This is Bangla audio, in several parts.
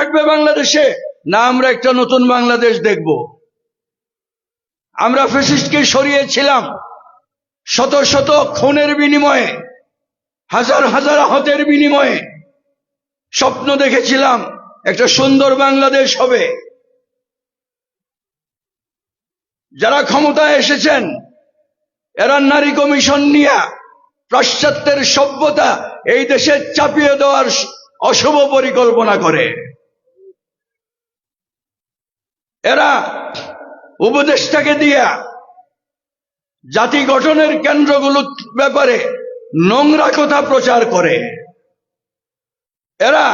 থাকবে বাংলাদেশে? না, আমরা একটা নতুন বাংলাদেশ দেখব। আমরা ফেসিস্টকে সরিয়েছিলাম শত শত খুনের বিনিময়ে, হাজার হাজার হতের বিনিময়ে। স্বপ্ন দেখেছিলাম একটা সুন্দর বাংলাদেশ হবে। যারা ক্ষমতায় এসেছেন, এরা নারী কমিশন নিয়ে পাশ্চাত্যের সভ্যতা এই দেশে চাপিয়ে দেওয়ার অশুভ পরিকল্পনা করে। এরা উপদেশটাকে দিয়া জাতি গঠনের কেন্দ্রগুলোর ব্যাপারে নোংরা কথা প্রচার করে। এরা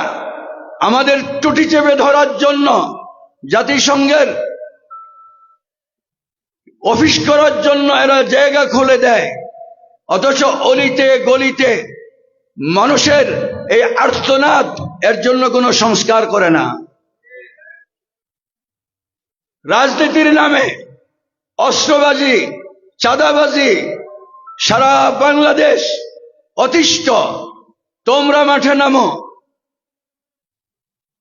আমাদের টুটি চেপে ধরার জন্য জাতিসংঘের অফিস করার জন্য এরা জায়গা খুলে দেয়। অথচ অলিতে, গলিতে মানুষের এই আর্তনাদ এর জন্য কোনো সংস্কার করে না। রাজনীতির নামে অস্ত্রবাজি, চাঁদাবাজি, সারা বাংলাদেশ অতিষ্ঠ। তোমরা মাঠে নামো।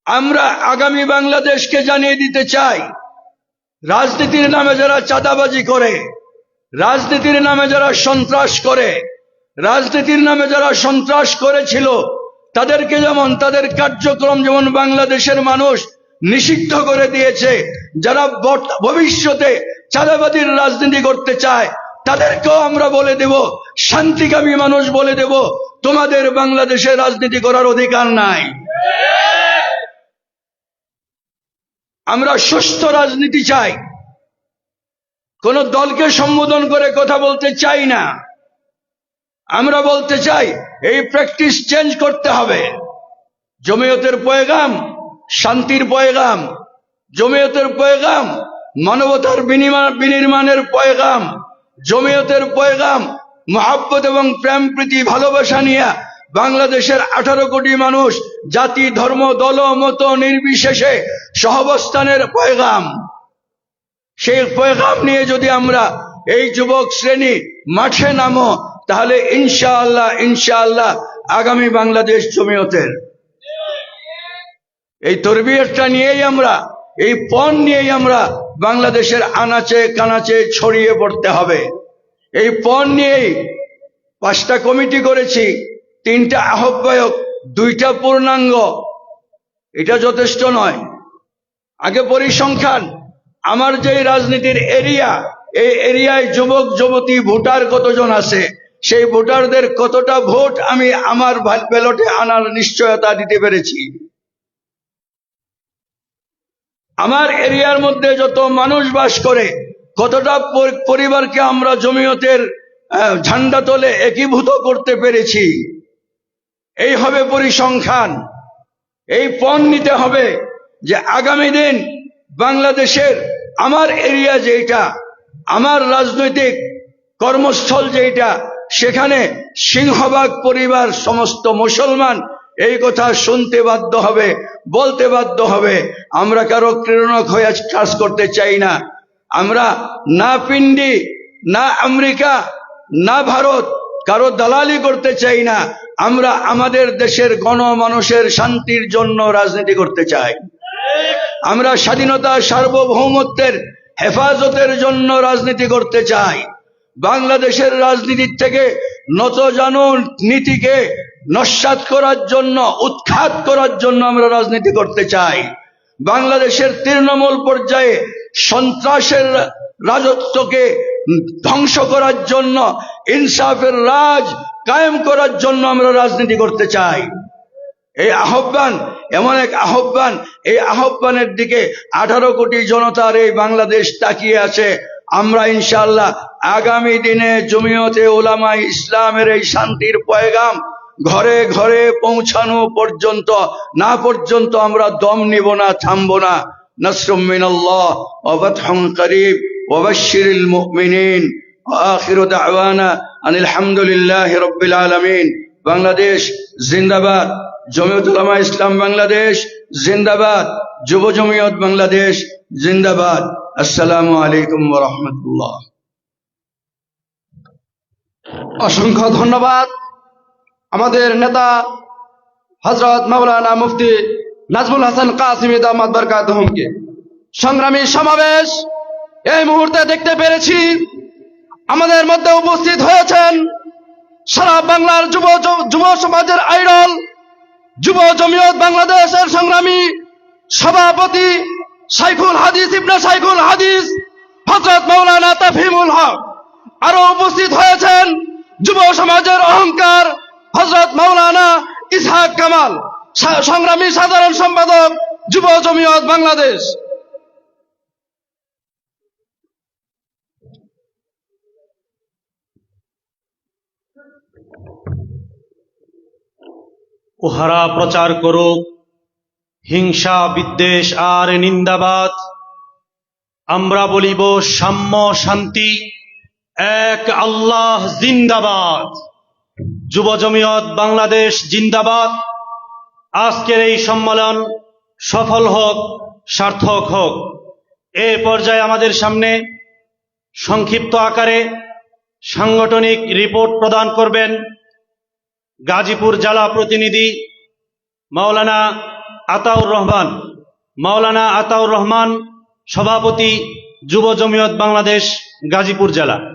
আমরা আগামী বাংলাদেশকে জানিয়ে দিতে চাই, রাজনীতির নামে যারা চাঁদাবাজি করে, রাজনীতির নামে যারা সন্ত্রাস করে, রাজনীতির নামে যারা সন্ত্রাস করেছিল, তাদেরকে যেমন তাদের কার্যক্রম যেমন বাংলাদেশের মানুষ নিষিদ্ধ করে দিয়েছে। যারা ভবিষ্যতে চাঁদাবাদীর রাজনীতি করতে চায়, তাদেরকেও আমরা বলে দেব, শান্তিকামী মানুষ বলে দেব, তোমাদের বাংলাদেশে রাজনীতি করার অধিকার নাই। আমরা সুস্থ রাজনীতি চাই। কোন দলকে সম্বোধন করে কথা বলতে চাই না। আমরা বলতে চাই, এই প্র্যাকটিস চেঞ্জ করতে হবে। জমিয়তের পয়গাম শান্তির পয়গাম, জমিয়তের পয়গাম, মানবতার বিনির্মাণের পয়গাম, জমিয়তের পয়গাম, মহাব্বত এবং প্রেম প্রীতি, ভালোবাসা নিয়ে বাংলাদেশের আঠারো কোটি মানুষ জাতি, ধর্ম, দল, মত নির্বিশেষে সহবস্থানের পয়গাম। সেই পয়গাম নিয়ে যদি আমরা এই যুবক শ্রেণি মাঠে নামো, তাহলে ইনশাআল্লাহ ইনশাআল্লাহ আগামী বাংলাদেশ জমিয়তের। এই তরবিয়তটা নিয়েই আমরা, এই পণ নিয়েই আমরা বাংলাদেশের আনাচে কানাচে ছড়িয়ে পড়তে হবে। এই পণ নিয়েই পাঁচটা কমিটি করেছি, তিনটা আহ্বায়ক, দুইটা পূর্ণাঙ্গ। এটা যথেষ্ট নয়। আগে পরিসংখ্যান, আমার যে রাজনীতির এরিয়া, এই এরিয়ায় যুবক, যুবতী, ভোটার কতজন আছে, সেই ভোটারদের কতটা ভোট আমি আমার ব্যালটে আনার নিশ্চয়তা দিতে পেরেছি। আমার এরিয়ার মধ্যে যত মানুষ বাস করে, কতটা পরি- পরিবারকে আমরা জমিয়তের ঝান্ডা তোলে একীভূত করতে পেরেছি, এই হবে পরিসংখ্যান। এই পণ নিতে হবে যে আগামী দিন বাংলাদেশের আমার এরিয়া যেটা আমার রাজনৈতিক কর্মস্থল যেটা সেখানে সিংহবাগ পরিবার, সমস্ত মুসলমান এই কথা শুনতে বাধ্য হবে, বলতে বাধ্য হবে। আমরা কারও প্রেরণক হয়ে কাজ করতে চাই না। আমরা না পিন্ডি, না আমেরিকা, না ভারত কারও দালালি করতে চাই না। আমরা আমাদের দেশের গণমানুষের শান্তির জন্য রাজনীতি করতে চাই। আমরা স্বাধীনতা সার্বভৌমত্বের হেফাজতের জন্য রাজনীতি করতে চাই। বাংলাদেশের রাজনীতির থেকে নতজানু নীতিকে নস্বাত করার জন্য, উৎখাত করার জন্য আমরা রাজনীতি করতে চাই। বাংলাদেশের তৃণমূল পর্যায়ে সন্ত্রাসের রাজত্বকে ধ্বংস করার জন্য, ইনসাফের রাজ কায়েম করার জন্য আমরা রাজনীতি করতে চাই। এই আহ্বান, এমন এক আহ্বান, এই আহ্বানের দিকে আঠারো কোটি জনতার এই বাংলাদেশ তাকিয়ে আছে। আমরা ইনশাল্লাহ আগামী দিনে জমিয়তে ওলামা ইসলামের এই শান্তির পয়গাম ঘরে ঘরে পৌঁছানো পর্যন্ত, না পর্যন্ত আমরা দম নিব না, থামবো না। বাংলাদেশ জিন্দাবাদ। জমিয়তুলামা ইসলাম বাংলাদেশ জিন্দাবাদ। যুব জমিয়ত বাংলাদেশ জিন্দাবাদ। আসসালামু আলাইকুম রাহমাতুল্লাহ। অসংখ্য ধন্যবাদ। আমাদের নেতা হজরত মাওলানা মুফতি নাজমুল হাসান কাসিমি দামাদ বরকাতহুমকে সংগ্রামী সমাবেশ এই মুহূর্তে দেখতে পেরেছি। আমাদের মধ্যে উপস্থিত হয়েছেন সারা বাংলার যুব যুব সমাজের আইডল, যুব জমিয়ত বাংলাদেশের সংগ্রামী সভাপতি সাইফুল হাদিস, ইবনে সাইফুল হাদিস, হজরত মৌলানা তাফিমুল হক। আরও উপস্থিত হয়েছেন যুব সমাজের অহংকার হজরত মৌলানা ইসহাক কামাল সংগ্রামী সাধারণ সম্পাদক, যুব জমিয়ত বাংলাদেশ। উহারা প্রচার করুক, হিংসা, বিদ্বেষ আর নিন্দাবাদ। আমরা বলিব সাম্য শান্তি, এক আল্লাহ জিন্দাবাদ। যুব জমিয়ত বাংলাদেশ জিন্দাবাদ। আজকের এই সম্মেলন সফল হোক, সার্থক হোক। এ পর্যায়ে আমাদের সামনে সংক্ষিপ্ত আকারে সাংগঠনিক রিপোর্ট প্রদান করবেন গাজীপুর জেলা প্রতিনিধি মাওলানা আতাউর রহমান। মাওলানা আতাউর রহমান, সভাপতি যুব জমিয়ত বাংলাদেশ গাজীপুর জেলা।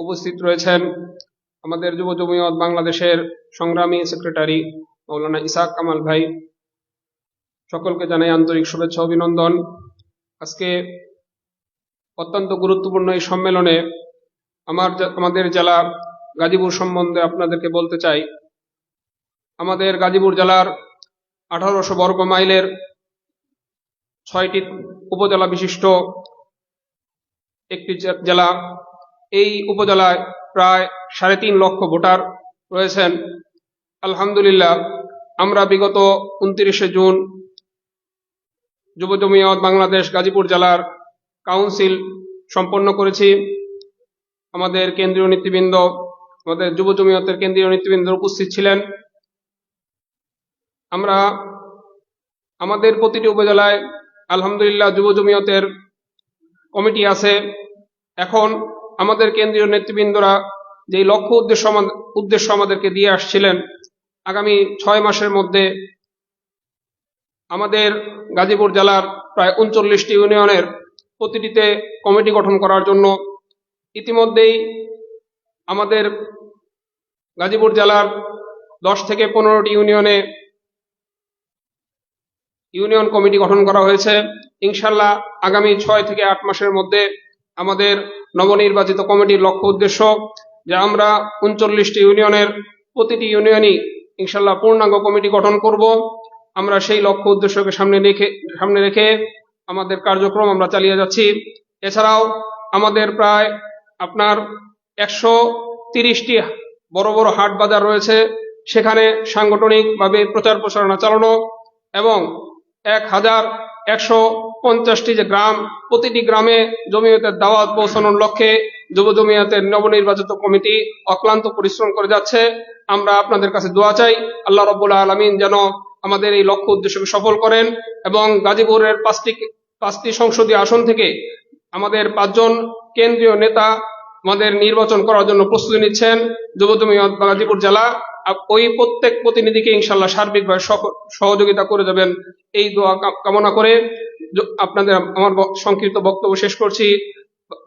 উপস্থিত রয়েছেন আমাদের যুব জমিয়ত বাংলাদেশের সংগ্রামী সেক্রেটারি মৌলানা ইসাক কামাল ভাই। সকলকে জানাই আন্তরিক শুভেচ্ছা, অভিনন্দন। আজকে অত্যন্ত গুরুত্বপূর্ণ এই সম্মেলনে আমার আমাদের জেলা গাজীপুর সম্বন্ধে আপনাদেরকে বলতে চাই। আমাদের গাজীপুর জেলার আঠারোশো বর্গ মাইলের ছয়টি উপজেলা বিশিষ্ট একটি জেলা এই উপজেলায় প্রায় সাড়ে তিন লক্ষ ভোটার রয়েছেন। আলহামদুলিল্লাহ, আমরা বিগত উনত্রিশে জুন যুব জমিয়ত বাংলাদেশ গাজীপুর জেলার কাউন্সিল সম্পন্ন করেছি। আমাদের কেন্দ্রীয় নেতৃবৃন্দ, আমাদের যুব জমিয়তের কেন্দ্রীয় নেতৃবৃন্দ উপস্থিত ছিলেন। আমরা আমাদের প্রতিটি উপজেলায় আলহামদুলিল্লাহ যুব জমিয়তের কমিটি আছে। এখন আমাদের কেন্দ্রীয় নেতৃবৃন্দরা যে লক্ষ্য উদ্দেশ্য উদ্দেশ্য আমাদেরকে দিয়ে আসছিলেন, আগামী ছয় মাসের মধ্যে আমাদের গাজীপুর জেলার প্রায় উনচল্লিশটি ইউনিয়নের প্রতিটিতে কমিটি গঠন করার জন্য ইতিমধ্যেই আমাদের গাজীপুর জেলার দশ থেকে পনেরোটি ইউনিয়নে ইউনিয়ন কমিটি গঠন করা হয়েছে। ইনশাল্লাহ আগামী ছয় থেকে আট মাসের মধ্যে আমাদের নবনির্বাচিত কমিটির লক্ষ্য উদ্দেশ্য যে আমরা উনচল্লিশটি ইউনিয়নের প্রতিটি ইউনিয়নই ইনশাল্লাহ পূর্ণাঙ্গ কমিটি গঠন করব। আমরা সেই লক্ষ্য উদ্দেশ্যকে সামনে রেখে সামনে রেখে আমাদের কার্যক্রম আমরা চালিয়ে যাচ্ছি। এছাড়াও আমাদের প্রায় আপনার একশো তিরিশটি বড় বড় হাট বাজার রয়েছে। সেখানে সাংগঠনিকভাবে প্রচার প্রচারণা চালানো এবং এক হাজার একশো পঞ্চাশটি যে গ্রাম, প্রতিটি গ্রামে জমিয়তের দাওয়াত পৌঁছানোর লক্ষ্যে যুব জমিয়তের নবনির্বাচিত কমিটি অক্লান্ত পরিশ্রম করে যাচ্ছে। আমরা আপনাদের কাছে দোয়া চাই, আল্লাহ রব্বুল্লাহ আলমিন যেন আমাদের এই লক্ষ্য উদ্দেশ্যকে সফল করেন এবং গাজীপুরের পাঁচটি পাঁচটি সংসদীয় আসন থেকে আমাদের পাঁচজন কেন্দ্রীয় নেতা আমাদের নির্বাচন করার জন্য প্রস্তুতি নিচ্ছেন। যুব জমিয়ত গাজীপুর জেলা ওই প্রত্যেক প্রতিনিধিকে ইনশাল্লাহ সার্বিকভাবে সহ- সহযোগিতা করে দেবেন এই দোয়া কামনা করে আপনাদের আমার সংক্ষিপ্ত বক্তব্য শেষ করছি।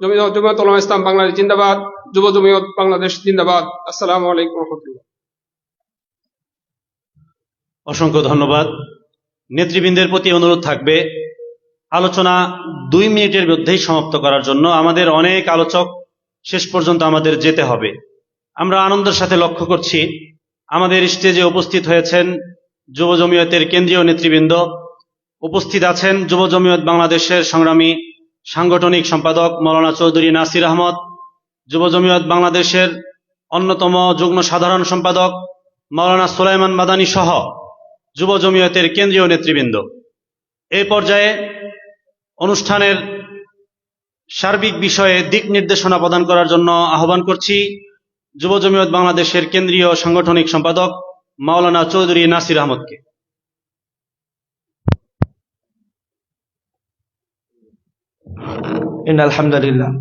জমি- জমিয়ত ইসলাম বাংলাদেশ জিন্দাবাদ, যুব জমিয়ত বাংলাদেশ জিন্দাবাদ। আসসালামু আলাইকুম রহমতুল্লাহ। অসংখ্য ধন্যবাদ। নেতৃবৃন্দের প্রতি অনুরোধ থাকবে, আলোচনা দুই মিনিটের মধ্যেই সমাপ্ত করার জন্য। আমাদের অনেক আলোচক, শেষ পর্যন্ত আমাদের যেতে হবে। আমরা আনন্দের সাথে লক্ষ্য করছি আমাদের স্টেজে উপস্থিত হয়েছেন যুব জমিয়তের কেন্দ্রীয় নেতৃবৃন্দ। উপস্থিত আছেন যুব জমিয়ত বাংলাদেশের সংগ্রামী সাংগঠনিক সম্পাদক মৌলানা চৌধুরী নাসির আহমদ, যুব জমিয়ত বাংলাদেশের অন্যতম যুগ্ম সাধারণ সম্পাদক মাওলানা সুলাইমান মাদানী সহ যুব জমিয়তের কেন্দ্রীয় নেতৃবৃন্দ। এই পর্যায়ে অনুষ্ঠানের সার্বিক বিষয়ে দিক নির্দেশনা প্রদান করার জন্য আহ্বান করছি। যুব জমিয়ত বাংলাদেশের কেন্দ্রীয় সাংগঠনিক সম্পাদক মাওলানা চৌধুরী নাসির আহমদকে। আলহামদুলিল্লাহ।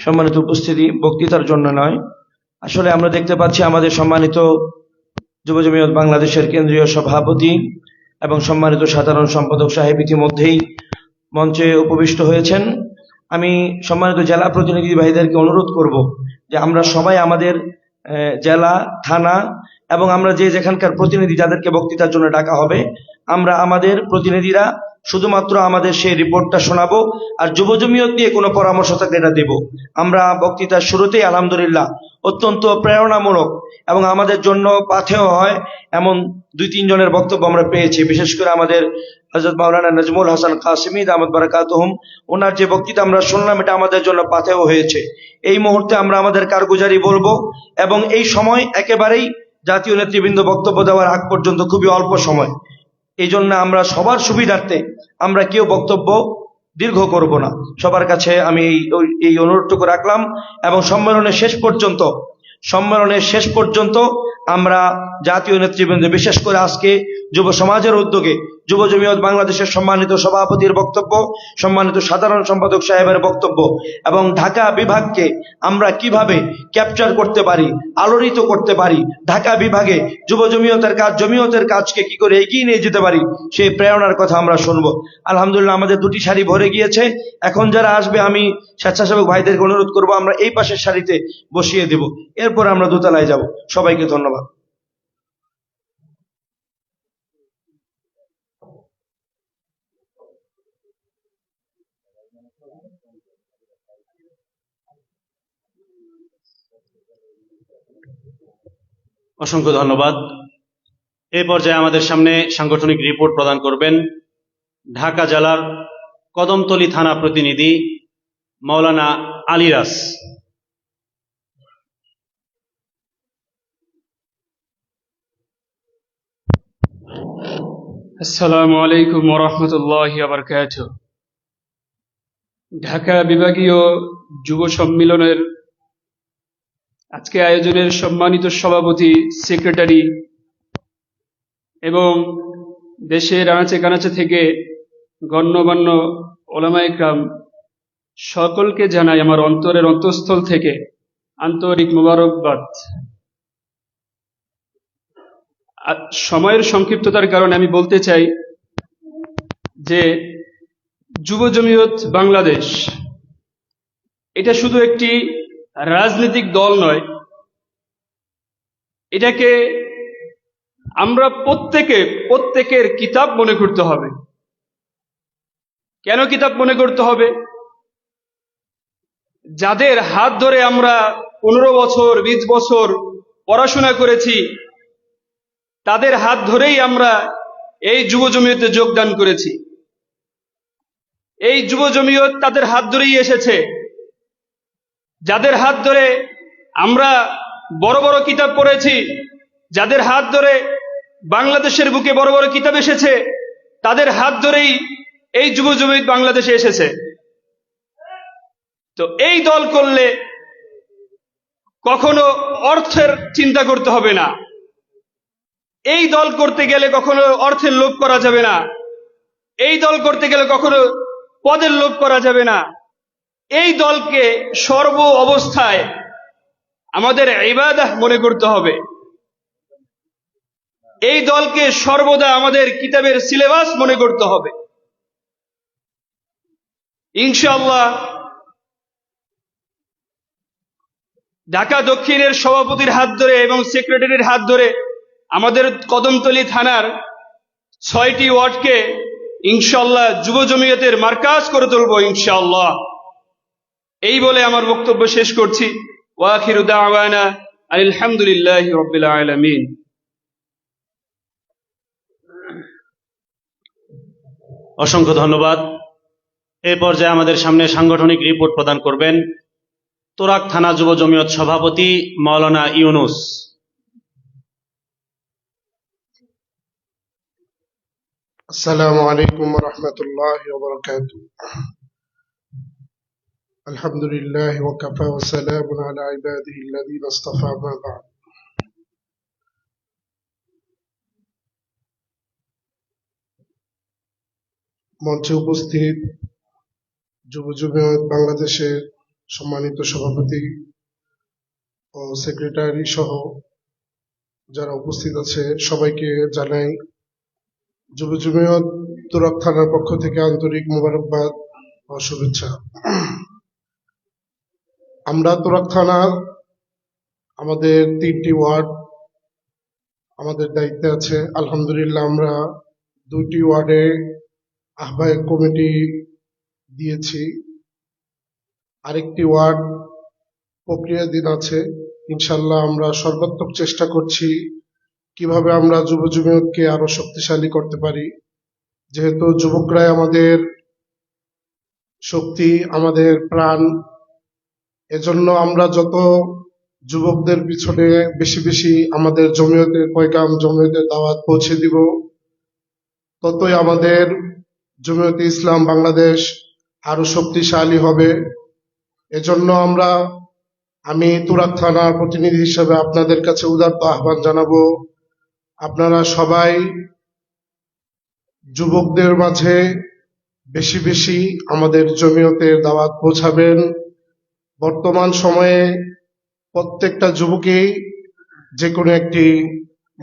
সম্মানিত উপস্থিতি বক্তৃতার জন্য নয়। আসলে আমরা দেখতে পাচ্ছি আমাদের সম্মানিত যুব জমিয়ত বাংলাদেশের কেন্দ্রীয় সভাপতি এবং সম্মানিত সাধারণ সম্পাদক সাহেব ইতিমধ্যেই মঞ্চে উপবিষ্ট হয়েছেন। আমি সম্মানিত জেলা প্রতিনিধি ভাইদেরকে অনুরোধ করব যে আমরা সবাই আমাদের জেলা, থানা এবং আমরা যে যেখানকার প্রতিনিধি যাদেরকে বক্তৃতার জন্য ডাকা হবে, আমরা আমাদের প্রতিনিধিরা শুধুমাত্র আমাদের সেই রিপোর্টটা শোনাবো আর যুব জমিয়ত নিয়ে কোনো পরামর্শ থাকলে এটা দেব। আমরা বক্তৃতার শুরুতেই আলহামদুলিল্লাহ অত্যন্ত প্রেরণামূলক এবং আমাদের জন্য পাথেয় হয় এমন দুই, তিনজনের বক্তব্য আমরা পেয়েছি। বিশেষ করে আমাদের হজরত মাওলানা নজমুল হাসান কাসিমিদ আহমদ বারাকাতহম, ওনার যে বক্তৃতা আমরা শুনলাম, এটা আমাদের জন্য পাথেয় হয়েছে। এই মুহূর্তে আমরা আমাদের কারগুজারি বলব এবং এই সময় একেবারেই জাতীয় নেতৃবৃন্দ বক্তব্য দেওয়ার আগ পর্যন্ত খুবই অল্প সময়। এই জন্য আমরা সবার সুবিধার্থে আমরা কেউ বক্তব্য দীর্ঘ করব না। সবার কাছে আমি এই এই অনুরোধটুকু রাখলাম এবং সম্মেলনের শেষ পর্যন্ত, সম্মেলনের শেষ পর্যন্ত আমরা জাতীয় নেতৃবৃন্দ বিশেষ করে আজকে যুব সমাজের উদ্যোগে যুব জমিয়ত বাংলাদেশের সম্মানিত সভাপতির বক্তব্য, সম্মানিত সাধারণ সম্পাদক সাহেবের বক্তব্য এবং ঢাকা বিভাগকে আমরা কীভাবে ক্যাপচার করতে পারি, আলোড়িত করতে পারি, ঢাকা বিভাগে যুব জমিয়তের কাজ, জমিয়তের কাজকে কি করে এগিয়ে নিয়ে যেতে পারি, সেই প্রেরণার কথা আমরা শুনব। আলহামদুলিল্লাহ আমাদের দুটি শাড়ি ভরে গিয়েছে। এখন যারা আসবে, আমি স্বেচ্ছাসেবক ভাইদেরকে অনুরোধ করব, আমরা এই পাশের শাড়িতে বসিয়ে দেব। এরপর আমরা দোতলায় যাব। সবাইকে ধন্যবাদ। অসংখ্য ধন্যবাদ। এই পর্যায়ে আমাদের সামনে সাংগঠনিক রিপোর্ট প্রদান করবেন ঢাকা জেলার কদমতলী থানা প্রতিনিধি মাওলানা আলিরাস আসসালামু আলাইকুম ওরহমতুল্লাহ আবরকাত ঢাকা বিভাগীয় যুব সম্মিলনের আজকে আয়োজনের সম্মানিত সভাপতি, সেক্রেটারি এবং দেশের আনাচে কানাচে থেকে গণ্যমান্য ওলামা ইকরাম সকলকে জানাই আমার অন্তরের অন্তঃস্থল থেকে আন্তরিক মোবারকবাদ। সময়ের সংক্ষিপ্ততার কারণে আমি বলতে চাই যে যুব জমিয়ত বাংলাদেশ, এটা শুধু একটি রাজনৈতিক দল নয়। এটাকে আমরা প্রত্যেকে, প্রত্যেকের কিতাব মনে করতে হবে। কেন কিতাব মনে করতে হবে? যাদের হাত ধরে আমরা পনেরো বছর, বিশ বছর পড়াশোনা করেছি, তাদের হাত ধরেই আমরা এই যুব জমিয়তে যোগদান করেছি। এই যুব জমিয়ত তাদের হাত ধরেই এসেছে। যাদের হাত ধরে আমরা বড় বড় কিতাব পড়েছি, যাদের হাত ধরে বাংলাদেশের বুকে বড় বড় কিতাব এসেছে, তাদের হাত ধরেই এই যুব জমিয়ত বাংলাদেশে এসেছে। তো এই দল করলে কখনো অর্থের চিন্তা করতে হবে না। এই দল করতে গেলে কখনো অর্থের লোভ করা যাবে না। এই দল করতে গেলে কখনো পদের লোভ করা যাবে না। এই দলকে সর্ব অবস্থায় আমাদের ইবাদাহ মনে করতে হবে। এই দলকে সর্বদা আমাদের কিতাবের সিলেবাস মনে করতে হবে। ইনশাল্লাহ ঢাকা দক্ষিণের সভাপতির হাত ধরে এবং সেক্রেটারির হাত ধরে আমাদের কদমতলী থানার ছয়টি ওয়ার্ডকে ইনশাল্লাহ যুব জমিয়তের মার্কাজ করে তুলব ইনশাআল্লাহ। এই বলে আমার বক্তব্য শেষ করছি। আলহামদুলিল্লাহ আলমিন। অসংখ্য ধন্যবাদ। এ পর্যায়ে আমাদের সামনে সাংগঠনিক রিপোর্ট প্রদান করবেন তোরাক থানা যুব জমিয়ত সভাপতি মাওলানা ইউনুস। আসসালামু আলাইকুম রহমতুল্লাহ الحمد لله وكفى وسلام على عباده الذين اصطفى ما بعد মঞ্চে উপস্থিত যুব জমিয়ত বাংলাদেশের সম্মানিত সভাপতি ও সেক্রেটারি সহ যারা উপস্থিত আছে সবাইকে জানাই যুব জমিয়ত তুরাক থানার পক্ষ থেকে আন্তরিক মোবারকবাদ ও শুভেচ্ছা আমরা তুরাক থানা আমাদের তিনটি ওয়ার্ড আমাদের দায়িত্বে আছে। আলহামদুলিল্লাহ, আমরা দুটি ওয়ার্ডে আহ্বায়ক কমিটি দিয়েছি। আরেকটি ওয়ার্ড প্রক্রিয়াধীন আছে। ইনশাল্লাহ আমরা সর্বাত্মক চেষ্টা করছি কীভাবে আমরা যুব জমিয়তকে আরও শক্তিশালী করতে পারি। যেহেতু যুবকরাই আমাদের শক্তি, আমাদের প্রাণ এজন্য আমরা যত যুবকদের পিছনে বেশি বেশি আমাদের জমিয়তের পয়গাম, জমিয়তের দাওয়াত পৌঁছে দিব, ততই আমাদের জমিয়তে ইসলাম বাংলাদেশ আরও শক্তিশালী হবে। এজন্য আমরা, আমি তুরাক থানার প্রতিনিধি হিসেবে আপনাদের কাছে উদার্ত আহ্বান জানাব, আপনারা সবাই যুবকদের মাঝে বেশি বেশি আমাদের জমিয়তের দাওয়াত পৌঁছাবেন। বর্তমান সময়ে প্রত্যেকটা যুবকেই যে কোনো একটি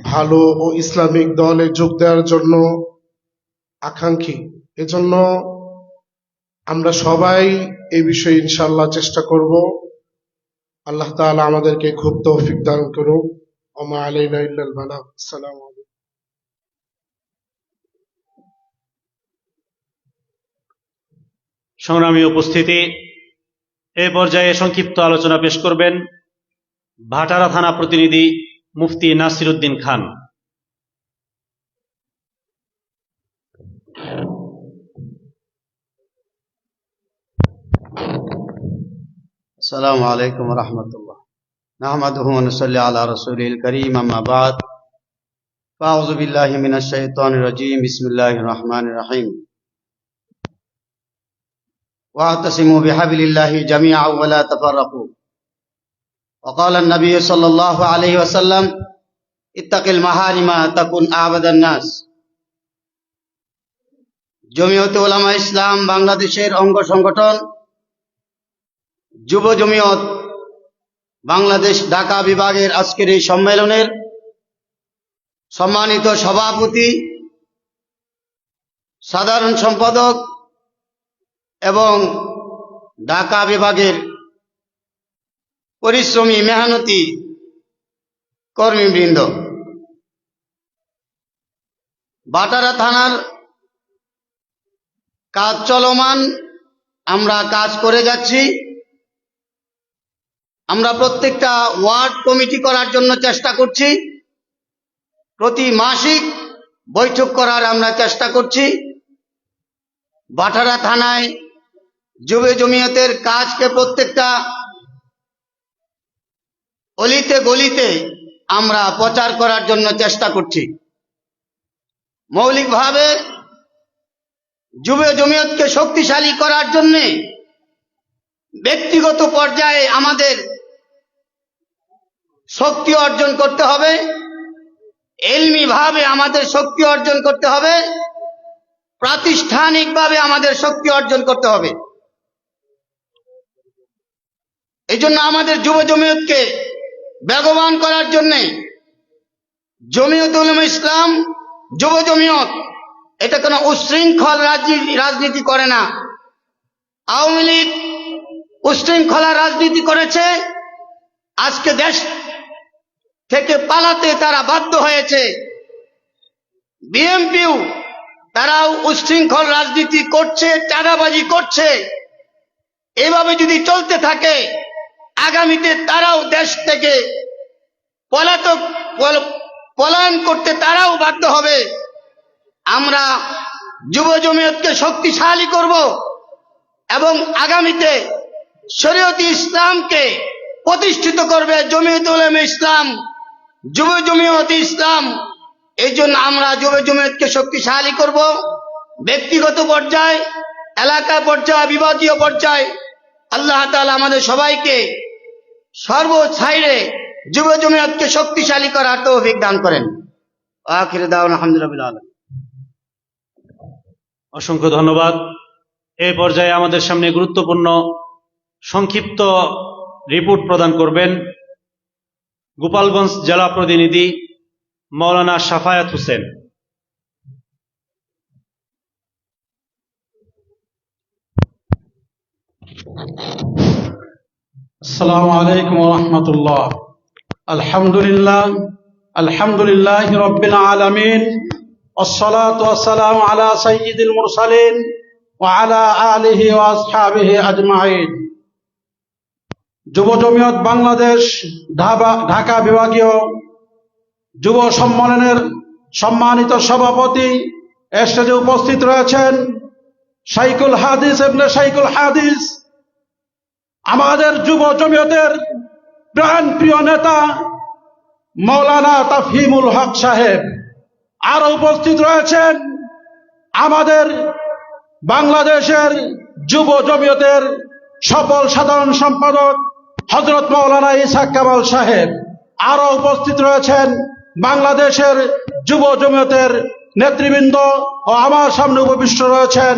ভালো ও ইসলামিক দলে যোগ দেওয়ার জন্য আকাঙ্ক্ষী। এজন্য আমরা সবাই এই বিষয়ে ইনশাল্লাহ চেষ্টা করব। আল্লাহ তাআলা আমাদেরকে খুব তৌফিক দান করুক। ওমা আলাইনা ইল্লাল বালাগ সংগ্রামী উপস্থিতি এ পর্যায়ে সংক্ষিপ্ত আলোচনা পেশ করবেন ভাটারা থানা প্রতিনিধি মুফতি নাসির উদ্দিন খান السلام عليكم ورحمة الله نحمده ونصلي على رسوله الكريم أما بعد فأعوذ بالله من الشيطان الرجيم بسم الله الرحمن الرحيم واعتصموا بحبل الله جميعا ولا تفرقوا وقال النبي صلى الله عليه وسلم اتق المحارم تكن أعبد الناس জমিয়তে ওলামা ইসলাম বাংলাদেশের অঙ্গ সংগঠন যুব জমিয়ত বাংলাদেশ ঢাকা বিভাগের আজকের এই সম্মেলনের সম্মানিত সভাপতি সাধারণ সম্পাদক এবং ঢাকা বিভাগের পরিশ্রমী মেহনতি কর্মীবৃন্দ। বাটারা থানার কাজ চলমান, আমরা কাজ করে যাচ্ছি। আমরা প্রত্যেকটা ওয়ার্ড কমিটি করার জন্য চেষ্টা করছি। প্রতি মাসিক বৈঠক করার আমরা চেষ্টা করছি। বাটারা থানায় যুব জমিয়তের কাজকে প্রত্যেকটা অলিতে গলিতে আমরা প্রচার করার জন্য চেষ্টা করছি। মৌলিকভাবে যুব জমিয়তকে শক্তিশালী করার জন্যে ব্যক্তিগত পর্যায়ে আমাদের শক্তি অর্জন করতে হবে এলমি ভাবে আমাদের শক্তি অর্জন করতে হবে, প্রাতিষ্ঠানিকভাবে আমাদের শক্তি অর্জন করতে হবে। এই জন্য আমাদের যুব জমিয়তকে বেগবান করার জন্যে জমিয়ত উলুম ইসলাম, যুব জমিয়ত, এটা কোনো উশৃঙ্খল রাজনীতি রাজনীতি করে না। আওয়ামী লীগ উশৃঙ্খলা রাজনীতি করেছে, আজকে দেশ থেকে পালাতে তারা বাধ্য হয়েছে। বিএমপিও তারাও উশৃঙ্খল রাজনীতি করছে, চাঁদাবাজি করছে। এভাবে যদি চলতে থাকে, আগামীতে তারাও দেশ থেকে পলাতক পল- পলায়ন করতে তারাও বাধ্য হবে। আমরা যুব জমিয়তকে শক্তিশালী করব এবং আগামীতে শরীয়তি ইসলামকে প্রতিষ্ঠিত করবে জমিয়ত উলেমা ইসলাম, যুব জমিয়ত ইসলাম। এই জন্য আমরা যুব জমিয়তকে শক্তিশালী করব। ব্যক্তিগত পর্যায়ে, এলাকা পর্যায়ে, বিভাগীয় পর্যায়ে আল্লাহ তাআলা আমাদের সবাইকে সর্ব সাইডে যুব জমিয়তকে শক্তিশালী করার তৌফিক দান করেন। আখির দাওয়ান আলহামদুলিল্লাহ অসংখ্য ধন্যবাদ। এই পর্যায়ে আমাদের সামনে গুরুত্বপূর্ণ সংক্ষিপ্ত রিপোর্ট প্রদান করবেন গোপালগঞ্জ জেলা প্রতিনিধি মৌলানা সাফায়াত হোসেন। السلام عليكم ورحمة الله الحمد لله الحمد لله رب العالمين والصلاة والسلام على سيد المرسلين وعلى آله وأصحابه أجمعين যুব জমিয়ত বাংলাদেশ ঢাবা- ঢাকা বিভাগীয় যুব সম্মেলনের সম্মানিত সভাপতি স্টেজে উপস্থিত রয়েছেন শাইকুল হাদিস এমনি শাইকুল হাদিস আমাদের যুব জমিয়তের প্রাণ প্রিয় নেতা মৌলানা তাফহিমুল হক সাহেব। আরও উপস্থিত রয়েছেন আমাদের বাংলাদেশের যুব জমিয়তের সফল সাধারণ সম্পাদক হজরত মৌলানা ইসাক কামাল সাহেব। আরও উপস্থিত রয়েছেন বাংলাদেশের যুব জমিয়তের নেতৃবৃন্দ ও আমার সামনে উপবিষ্ট রয়েছেন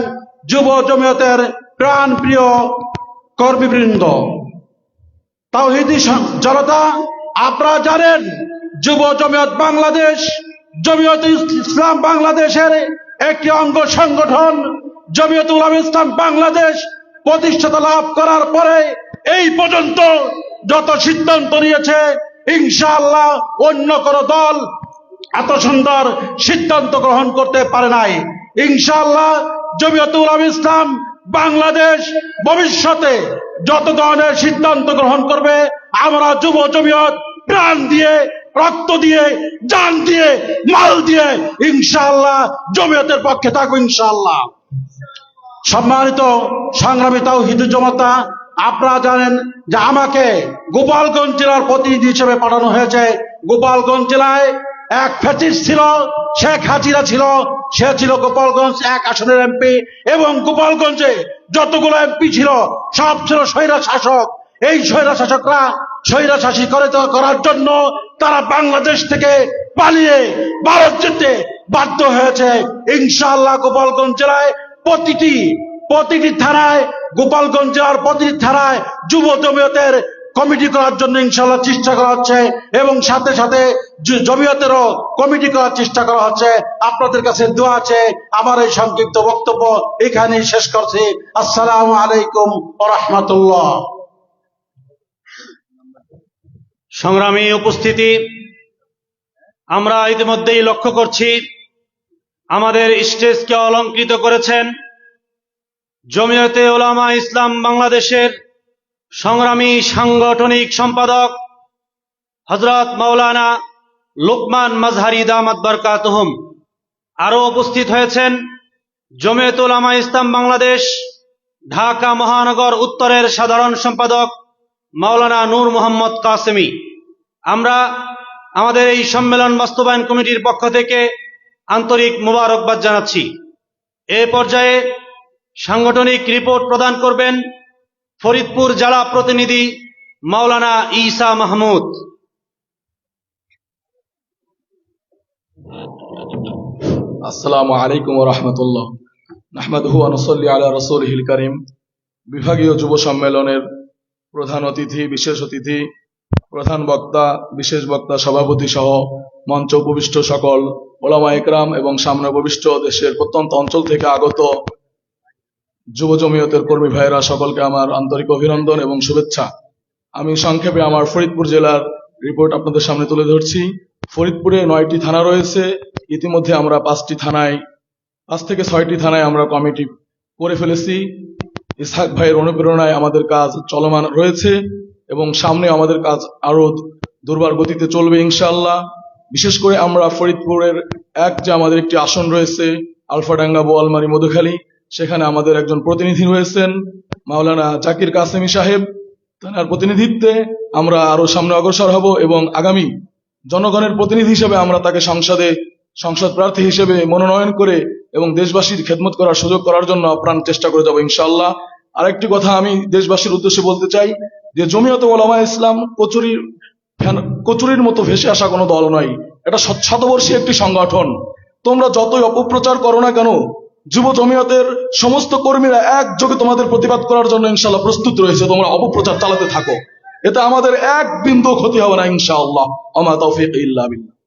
যুব জমিয়তের প্রাণ প্রিয় কর্মীবৃন্দ। তাওহিদি জনতা, আপনারা জানেন, যুব জমিয়ত বাংলাদেশ, জমিয়ত ইসলাম বাংলাদেশের একটি অঙ্গ সংগঠন জমিয়ত উলাম ইসলাম বাংলাদেশ প্রতিষ্ঠাতা লাভ করার পরে এই পর্যন্ত যত সিদ্ধান্ত নিয়েছে, ইনশাআল্লাহ অন্য কোন দল এত সুন্দর সিদ্ধান্ত গ্রহণ করতে পারে নাই। ইনশাআল্লাহ জমিয়ত উলাম ইসলাম বাংলাদেশ ভবিষ্যতে যত ধরনের সিদ্ধান্ত গ্রহণ করবে, আমরা যুব জমিয়ত প্রাণ দিয়ে, রক্ত দিয়ে যান দিয়ে, মাল দিয়ে ইনশাল্লাহ জমিয়তের পক্ষে থাকব ইনশাল্লাহ সম্মানিত সংগ্রামী হিন্দু জমাতা, আপনারা জানেন যে আমাকে গোপালগঞ্জ জেলার প্রতিনিধি হিসেবে পাঠানো হয়েছে। গোপালগঞ্জ জেলায় এক ফ্যাসিস ছিল, শেখ হাজিরা ছিল, সে ছিল গোপালগঞ্জ এক আসনের এমপি এবং গোপালগঞ্জে যতগুলো এমপি ছিল, সব ছিল স্বৈরা শাসক। এই স্বৈরা শাসকরা স্বৈরা শাসী করে করার জন্য তারা বাংলাদেশ থেকে পালিয়ে ভারত যেতে বাধ্য হয়েছে। ইনশাআল্লাহ গোপালগঞ্জ জেলায় প্রতিটি প্রতিটি থানায়, গোপালগঞ্জ জেলার প্রতিটি থানায় যুব জমিয়তের কমিটি করার জন্য ইনশাল্লাহ চেষ্টা করা হচ্ছে এবং সাথে সাথে জমিয়তেরও কমিটি করার চেষ্টা করা হচ্ছে। আপনাদের কাছে দোয়া আছে। আমার এই সংক্ষিপ্ত বক্তব্য এখানেই শেষ করছি। আসসালামু আলাইকুম রহমতুল্লাহ। সংগ্রামী উপস্থিতি, আমরা ইতিমধ্যেই লক্ষ্য করছি, আমাদের স্টেজকে অলঙ্কৃত করেছেন জমিয়তে ওলামা ইসলাম বাংলাদেশের সংগ্রামী সাংগঠনিক সম্পাদক হজরত মাওলানা লোকমান মাজহারি দামাত বরকাতহুম। আরও উপস্থিত হয়েছেন জমিয়ত ওলামা ইসলাম বাংলাদেশ, ঢাকা মহানগর উত্তরের সাধারণ সম্পাদক মাওলানা নূর মোহাম্মদ কাসেমি। আমরা আমাদের এই সম্মেলন বাস্তবায়ন কমিটির পক্ষ থেকে আন্তরিক মোবারকবাদ জানাচ্ছি। এ পর্যায়ে সাংগঠনিক রিপোর্ট প্রদান করবেন ফরিদপুর জেলা প্রতিনিধি মাওলানা ঈসা মাহমুদ। আসসালামু আলাইকুম রহমতুল্লাহ। নাহমাদহু আনসল্লি আলা রসুলহিল করিম। বিভাগীয় যুব সম্মেলনের প্রধান অতিথি, বিশেষ অতিথি, প্রধান বক্তা, বিশেষ বক্তা, সভাপতি সহ মঞ্চ উপবিষ্ট সকল ওলামা একরাম এবং সামনে উপবিষ্ট দেশের প্রত্যন্ত অঞ্চল থেকে আগত যুব জমিয়তের কর্মী ভাইয়েরা, সকলকে আমার আন্তরিক অভিনন্দন এবং শুভেচ্ছা। আমি সংক্ষেপে আমার ফরিদপুর জেলার রিপোর্ট আপনাদের সামনে তুলে ধরছি। ফরিদপুরে নয়টি থানা রয়েছে। ইতিমধ্যে আমরা পাঁচটি থানায়, পাঁচ থেকে ছয়টি থানায় আমরা কমিটি করে ফেলেছি। ইসহাক ভাইয়ের অনুপ্রেরণায় আমাদের কাজ চলমান রয়েছে এবং সামনে আমাদের কাজ আরও দুর্বার গতিতে চলবে ইনশাল্লাহ বিশেষ করে আমরা ফরিদপুরের এক যে আমাদের একটি আসন রয়েছে, আলফাডাঙ্গা বোয়ালমারি মধুখালী। সেখানে আমাদের একজন প্রতিনিধি রয়েছেন, মাওলানা জাকির কাসেমি সাহেব। তার প্রতিনিধিত্বে আমরা আরও সামনে অগ্রসর হব এবং আগামী জনগণের প্রতিনিধি হিসেবে আমরা তাকে সংসদে, সংসদ প্রার্থী হিসেবে মনোনয়ন করে এবং দেশবাসীর খেদমত করার সুযোগ করার জন্য আপ্রাণ চেষ্টা করে যাব ইনশাআল্লাহ। আরেকটি কথা আমি দেশবাসীর উদ্দেশ্যে বলতে চাই, যে জমিয়ত ওলামা ইসলাম কচুরির কচুরির মতো ভেসে আসা কোনো দল নয়। এটা শত- শতবর্ষী একটি সংগঠন। তোমরা যতই অপপ্রচার করো না কেন যুব জমিয়তের সমস্ত কর্মীরা একযোগে তোমাদের প্রতিবাদ করার জন্য ইনশাল্লাহ প্রস্তুত রয়েছে। তোমরা অপপ্রচার চালাতে থাকো। এতে আমাদের এক বিন্দু ক্ষতি হবে না ইনশাআল্লাহ। আমা তৌফিক ইল্লা বিল্লাহ।